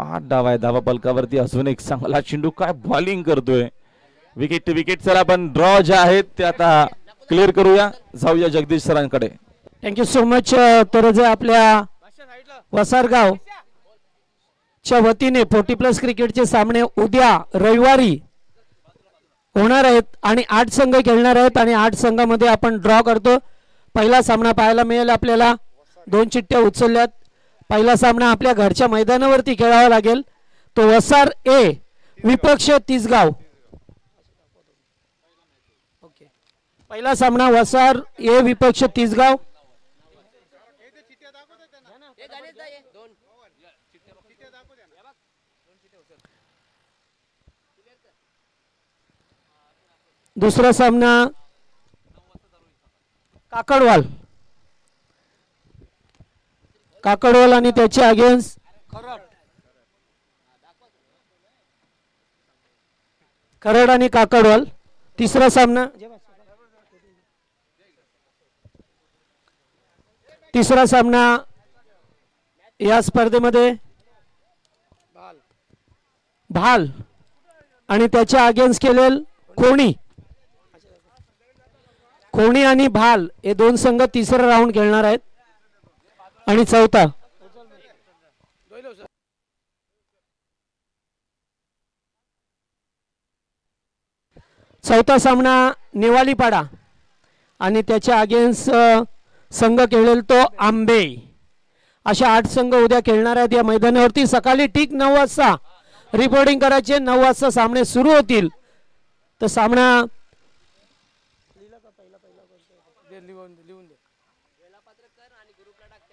आठ डाव आहे धावा पलकावरती अजून एक चांगला चेंडू काय बॉलिंग करतोय. विकेट टू विकेट सर आपण ड्रॉ जे आहेत ते आता क्लिअर करूया. जाऊया जगदीश सरांकडे. थँक्यू सो मच तर जे आपल्या वसारगाव च्या वतीने फोर्टी प्लस क्रिकेटचे सामने उद्या रविवारी होणार आहेत आणि आठ संघ खेळणार आहेत आणि आठ संघामध्ये आपण ड्रॉ करतो. पहिला सामना पाहायला मिळेल आपल्याला. दोन चिठ्ठ्या उचलल्यात. पहिला सामना आपल्या घरच्या मैदानावरती खेळावा लागेल. तो वसार ए विपक्ष तिसगाव. ओके. पहिला सामना वसार ए विपक्ष तिसगाव. दुसरा सामना काकडवाल. काकडवाल आणि त्याचे अगेन्स्ट करड आणि काकडवाल तिसरा सामना तिसरा सामना या स्पर्धेमध्ये भाल. आणि त्याच्या अगेन्स्ट केलेल कोणी? कोणी आणि भाल हे दोन संघ तिसरा राऊंड खेळणार आहेत. आणि चौथा. चौथा सामना नेवालीपाडा आणि त्याच्या अगेन्स्ट संघ खेळेल तो आंबे. अशा आठ संघ उद्या खेळणार आहेत या मैदानावरती. सकाळी ठीक नऊ वाजता रिपोर्टिंग करायचे. नऊ वाजता सामने सुरू होतील. तर सामना लिहून